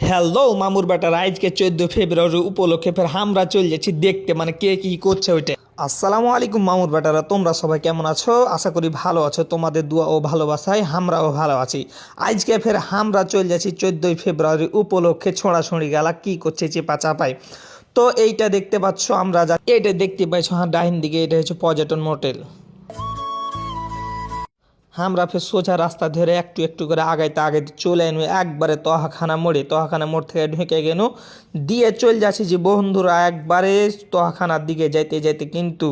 Hello মামুর better আজকে চোদ্দ ফেব্রুয়ারি উপলক্ষে ফের আমরা চলে যাচ্ছি দেখতে মানে কে কি করছে ওইটা। আসসালামু আলাইকুম, মামুর বেটারা, তোমরা সবাই কেমন আছো? আশা করি ভালো আছো, তোমাদের দোয়া ও ভালোবাসায় আমরাও ভালো আছি। আজকে ফের আমরা চলে যাচ্ছি চোদ্দোই ফেব্রুয়ারি উপলক্ষে ছোঁড়াছুঁড়ি গেলা, কি করছে চেপা চাপাই তো এইটা দেখতে পাচ্ছ আমরা যা এটা দেখতে পাইছো হ্যাঁ ডাইন দিকে, এটা হচ্ছে পর্যটন মোটেল। আমরা ফের সোজা রাস্তা ধরে একটু একটু করে আগাইতে আগাইতে চলে এনু, একবারে তহাখানা মোড়ে, তহাখানা মোড় থেকে ঢুকে গেল দিয়ে চলে যাচ্ছি যে বন্ধুরা, একবারে তহাখানার দিকে যাইতে যাইতে কিন্তু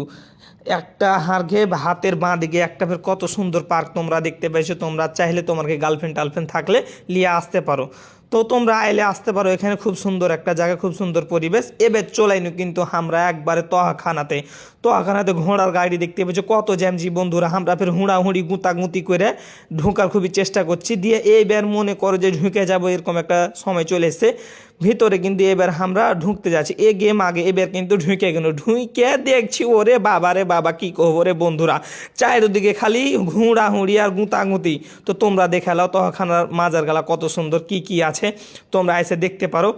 একটা হারঘে হাতের বাঁ দিকে একটা ফের কত সুন্দর পার্ক তোমরা দেখতে পাইছো তোমরা চাইলে তোমার গার্লফ্রেন্ড টালফ্রেন্ড থাকলে নিয়ে আসতে পারো। তো তোমরা আইলে আসতে পারো, এখানে খুব সুন্দর একটা জায়গা, খুব সুন্দর পরিবেশ। এবার চলাইনু কিন্তু আমরা একবারে তহাখানাতে তহাখানাতে ঘোড়ার গাড়ি দেখতে পেয়েছি কত জ্যামজি বন্ধুরা। আমরা ফের হুঁড়াহুঁড়ি, গুঁতাগুঁতি করে ঢোকার খুবই চেষ্টা করছি। দিয়ে এইবার মনে করো যে ঢুকে যাব, এরকম একটা সময় চলে এসছে। ভিতরে কিন্তু এবার আমরা ঢুকতে যাচ্ছি। এ গেম আগে এবার কিন্তু ঢুকে গেল। ঢুকে দেখছি, ওরে বাবা রে বাবা, কী কহবো রে বন্ধুরা? চারিদিকে খালি ঘুড়া হুঁড়ি আর গুঁতাগুঁতি। তো তোমরা দেখে তখন মাজার গালা কত সুন্দর, কি কি আছে? তোমরা এসে দেখতে পারো।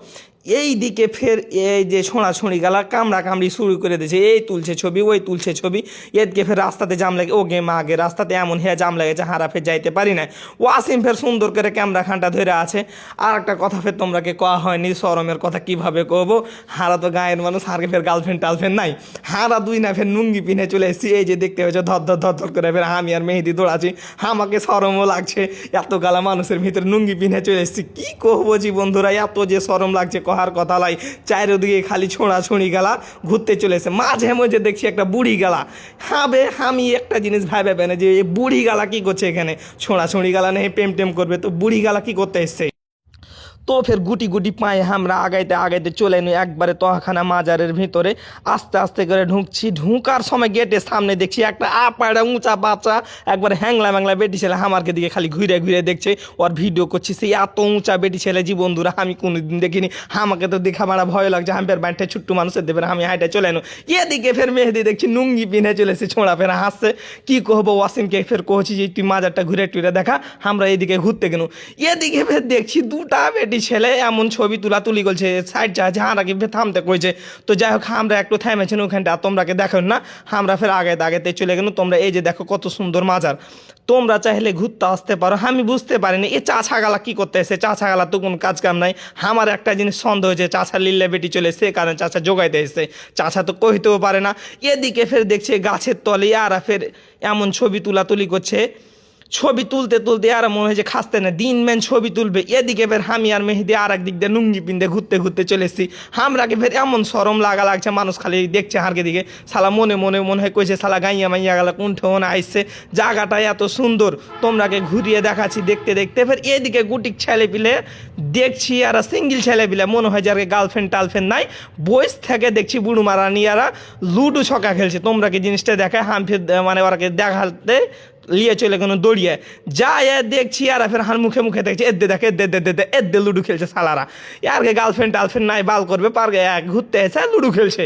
এই দিকে ফের এই যে ছোঁড়াছুঁড়ি গালা কামড়া কামড়ি শুরু করে দিয়েছে। এই তুলছে ছবি, ওই তুলছে ছবি। এদিকে ফের রাস্তাতে জাম লাগে ও গেম আগে রাস্তাতে এমন হ্যাঁ জাম লেগেছে হারা ফের যাইতে পারি না ওয়াসিম ফের সুন্দর করে ক্যামেরা খানটা ধরে আছে। আর একটা কথা ফের তোমরাকে কওয়া হয়নি, সরমের কথা কীভাবে কব? হারা তো গায়ের মানুষ হারকে ফের গার্লফ্রেন্ড টার্লফ্রেন্ড নাই। হারা দুই না ফের নুঙ্গি পিনে চলে এসেছি। এই যে দেখতে হয়েছে ধর ধর ধর ধর করে ফের আমি আর মেহেদি দৌড়াচ্ছি। আমাকে সরমও লাগছে। এত গালা মানুষের ভিতরে নুঙ্গি পিনে চলে এসেছি। কী কহবো জি বন্ধুরা, এত যে সরম লাগছে কহার কথা লাই চারিদিকে খালি ছোঁড়া ছুঁড়ি গেলা, ঘুরতে চলেছে মাঝে মাঝে দেখছি একটা বুড়ি গেলা। হাবে হামি একটা জিনিস ভাবে পেনে যে বুড়ি গালা কী করছে এখানে? ছোঁড়া ছুঁড়ি গালা নেই প্রেম টেম করবে, তো বুড়ি গালা কি করতে এসছে? তো ফের গুটি গুটি পায়ে আমরা আগাইতে আগাইতে চলে নি একবারে তহাখানা মাজারের ভিতরে আস্তে আস্তে করে ঢুকছি। ঢুকার সময় গেটের সামনে দেখছি একটা আপাড়া উঁচা বাচ্চা একবারে হ্যাংলা ম্যাংলা বেটি ছেলে আমারকে দিকে খালি ঘুরে ঘুরে দেখছে। ওর ভিডিও করছি, সেই এত উঁচা বেটি ছেলে জি বন্ধুরা, আমি কোনোদিন দেখিনি। আমাকে তো দেখা মারা ভয় লাগছে। আমি ফের বাড়িটা ছোট্ট মানুষের দেবে আমি হাইটা চলে এনো। এদিকে ফের মেহেদি দেখছি নুঙ্গি পিনে চলেছে ছোঁড়া ফের হাসছে। কি কহবো ওয়াসিমকে? ফের কহছি যে, তুই মাজারটা ঘুরে টুরে দেখা, আমরা এদিকে ঘুরতে গেল এদিকে ফের দেখছি দুটা বেটি ছেলে এমন ছবি তুলা তুলি করছে সাইড যা কি থামতে কইছে। তো যাই হোক আমরা একটু থামেছেন ওখানটা, তোমরাকে দেখো না আমরা ফের আগে আগেতে চলে গেল তোমরা এই যে দেখো কত সুন্দর মাজার। তোমরা চাইলে ঘুরতে আসতে পারো, আমি বুঝতে পারিনি, এ চাছা গালা কি করতে এসে চাছা গালা তো কোনো কাজ কাম নাই। আমার একটা জিনিস সন্দেহ হয়েছে চাচা লিল্লে বেটি চলে সে কারণে চাচা জোগাইতে এসে চাচা তো কইতেও পারে না। এদিকে ফের দেখছে গাছের তলে আর ফের এমন ছবি তুলাতুলি করছে। ছবি তুলতে তুলতে আর মনে হয়েছে খাসতে না। দিন মেন ছবি তুলবে। এদিকে ফের আমি আর মেহেদি আর একদিক দিয়ে নুঙ্গি পিন্দে ঘুরতে ঘুরতে চলে এসেছি। আমরাকে ফের এমন সরম লাগা লাগছে, মানুষ খালি দেখছে হারকে দিকে। সালা মনে মনে মনে হয় কইছে সালা গাইয়া মাইয়া গেলা কোনঠে মনে আইসছে জায়গাটা এত সুন্দর, তোমরাকে ঘুরিয়ে দেখাচ্ছি দেখতে দেখতে। ফের এদিকে গুটিক ছেলে পিলে দেখছি আর সিঙ্গেল ছেলে পিলে মনে হয় যে আর গার্লফ্রেন্ড টার্লফ্রেন্ড নাই। বয়স থেকে দেখছি বুড়ো মারা নিয়ারা লুডো ছকা খেলছে। তোমরা কি জিনিসটা দেখায় হাম ফের মানে ওরাকে দেখাতে লিয়ে চলে গেল, দৌড়িয়ে। যা এ দেখছি, আর ফের হার মুখে মুখে দেখছি এদ্দে দেখে এদ্দে দে এদ্দে এদ্দে লুডু খেলছে সালারা। ইয়ারকে গার্লফ্রেন্ড টার্লফ্রেন্ড নাই, বাল করবে পারবে এক ঘুরতে এসে লুডু খেলছে।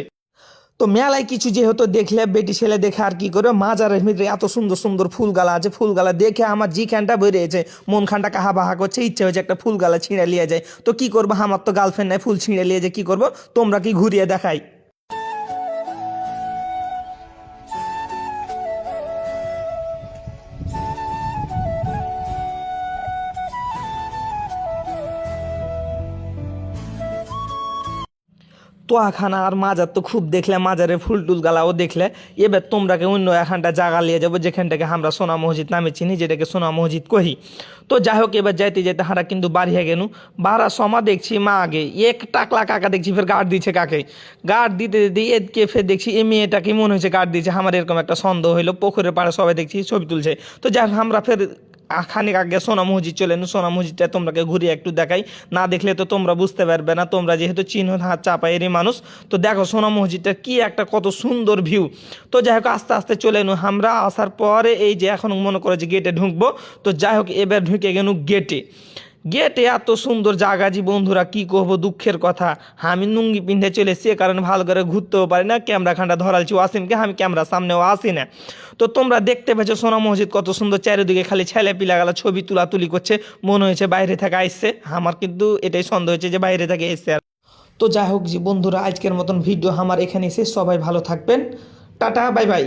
তো মেলায় কিছু যেহেতু দেখলে, বেটি ছেলে দেখে আর কি করবে? মাজারের ভিতরে এত সুন্দর সুন্দর ফুল গালা আছে ফুল গালা দেখে আমার জি খানটা বেরিয়েছে মন খানটা কাহা বাহা করছে, ইচ্ছে হয়েছে একটা ফুল গালা ছিঁড়ে নিয়ে যায়। তো কি করব? আমার তো গার্লফ্রেন্ড নাই, ফুল ছিঁড়ে নিয়ে যায়, কি করব? তোমরা কি ঘুরিয়ে দেখাই? তোয়াখানা আর মাজার তো খুব দেখলে, মাজারে ফুল টুল গালাও দেখলে। এবার তোমরাকে অন্য এখানটা জায়গা নিয়ে যাব, যেখানটাকে আমরা সোনা মসজিদ নামে চিনি, যেটাকে সোনা মসজিদ কহি। তো যাই হোক এবার যাইতে যাইতে হারা কিন্তু বাড়িয়ে গেনু। বাড়া সমা দেখছি মা আগে, এক টাকলা কাকা দেখছি, ফের গার্ড দিচ্ছে কাকে। গার্ড দিতে দিতে এদকে ফের দেখছি, এ মেয়েটাকে মনে হয়েছে গার্ড দিচ্ছে আমার এরকম একটা সন্দেহ হইল পুকুরের পাড়ে সবাই দেখছি, ছবি তুলছে। তো যাই হোক, আমরা ফের খানিক আগে সোনা মসজিদ চলে এলো সোনা মসজিদটা তোমরাকে ঘুরে একটু দেখাই। না দেখলে তো তোমরা বুঝতে পারবে না, তোমরা যেহেতু চিহ্ন হাত চাপাইয়েরই মানুষ। তো দেখো সোনা মসজিদটা কি একটা কত সুন্দর ভিউ তো যাই হোক আস্তে আস্তে চলে এনু। আমরা আসার পরে এই যে এখন মনে করো যে গেটে ঢুকবো, তো যাই হোক এবার ঢুকে গেল গেটে গেটে এত সুন্দর জায়গা জি বন্ধুরা, কি করব দুঃখের কথা। আমি লুঙ্গি পিন্ধে চলে সে কারণে ভালো করে ঘুরতেও পারি না ক্যামেরা খানটা ধরালছি ওয়াসিমকে আমি ক্যামেরার সামনেও আসি না। তো তোমরা দেখতে পেয়েছ সোনা মসজিদ কত সুন্দর, চারিদিকে খালি ছেলে পিলা গেলা, ছবি তুলাতুলি করছে, মনে হয়েছে বাইরে থেকে আসছে আমার কিন্তু এটাই সন্দেহ হয়েছে যে বাইরে থেকে এসছে আর। তো যাই হোক জি বন্ধুরা, আজকের মতন ভিডিও আমার এখানে এসে সবাই ভালো থাকবেন। Tata, bye bye.